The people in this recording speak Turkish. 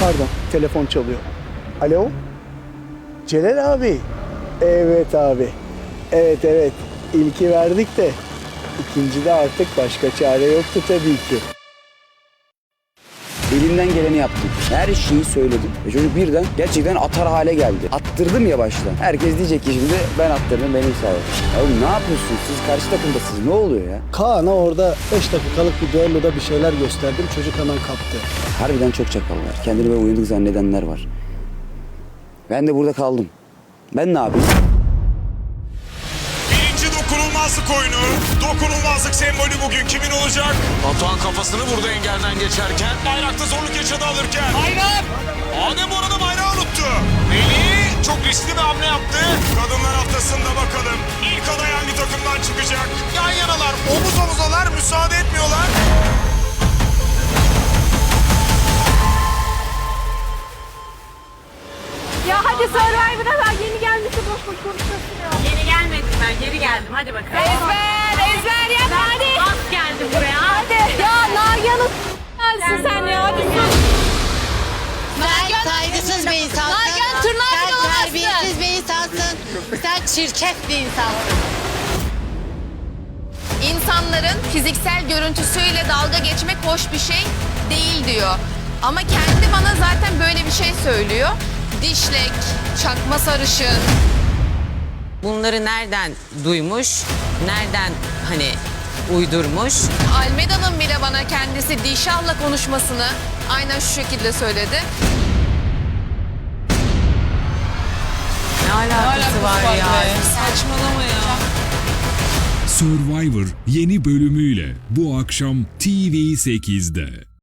Pardon, telefon çalıyor. Alo? Celal abi. Evet abi. Evet evet. İlki verdik de ikincide artık başka çare yoktu tabii ki. Elimden geleni yaptım. Her şeyi söyledim. Ve çocuk birden gerçekten atar hale geldi. Attırdım ya başta. Herkes diyecek ki şimdi ben attırdım benim. Ya oğlum ne yapıyorsunuz? Siz karşı takımdasınız. Ne oluyor ya? Kaan'a orada 5 dakikalık bir düelloda bir şeyler gösterdim. Çocuk hemen kaptı. Harbiden çok çakal var. Kendini böyle uyanık zannedenler var. Ben de burada kaldım. Ben ne yapayım? Dokunulmazlık oyunu. Dokunulmazlık sembolü bugün kimin olacak? Batuhan kafasını vurdu engelden geçerken. Bayrakta zorluk yaşadı alırken. Bayrak! Adem bu arada bayrağı unuttu. Melih çok riskli bir hamle yaptı. Kadınlar haftasında bakalım. İlk aday hangi takımdan çıkacak? Yan yanalar, omuz omuzalar müsaade etmiyorlar. Ya hadi Survivor'a daha yeni gelmişti boş boş konuşuyorsun ya. Yeni gelmedim ben, geldim. Hadi bakalım. Ezber, ezber yap hadi. Az geldim buraya. Hadi. Ya Nagihan'ı s**ersin sen ya hadi. Sen saygısız bir insansın. Nagihan tırnağı Sen bile alamazsın. terbiyesiz bir insansın. Sen çirkef bir insansın. İnsanların fiziksel görüntüsüyle dalga geçmek hoş bir şey değil diyor. Ama kendi bana zaten böyle bir şey söylüyor. Dişlek, çakma sarışın. Bunları nereden duymuş, nereden hani uydurmuş? Almeda'nın bile bana kendisi Dişah'la konuşmasını aynen şu şekilde söyledi. Ne alakası var ya? Saçmalama ya. Survivor yeni bölümüyle bu akşam TV8'de.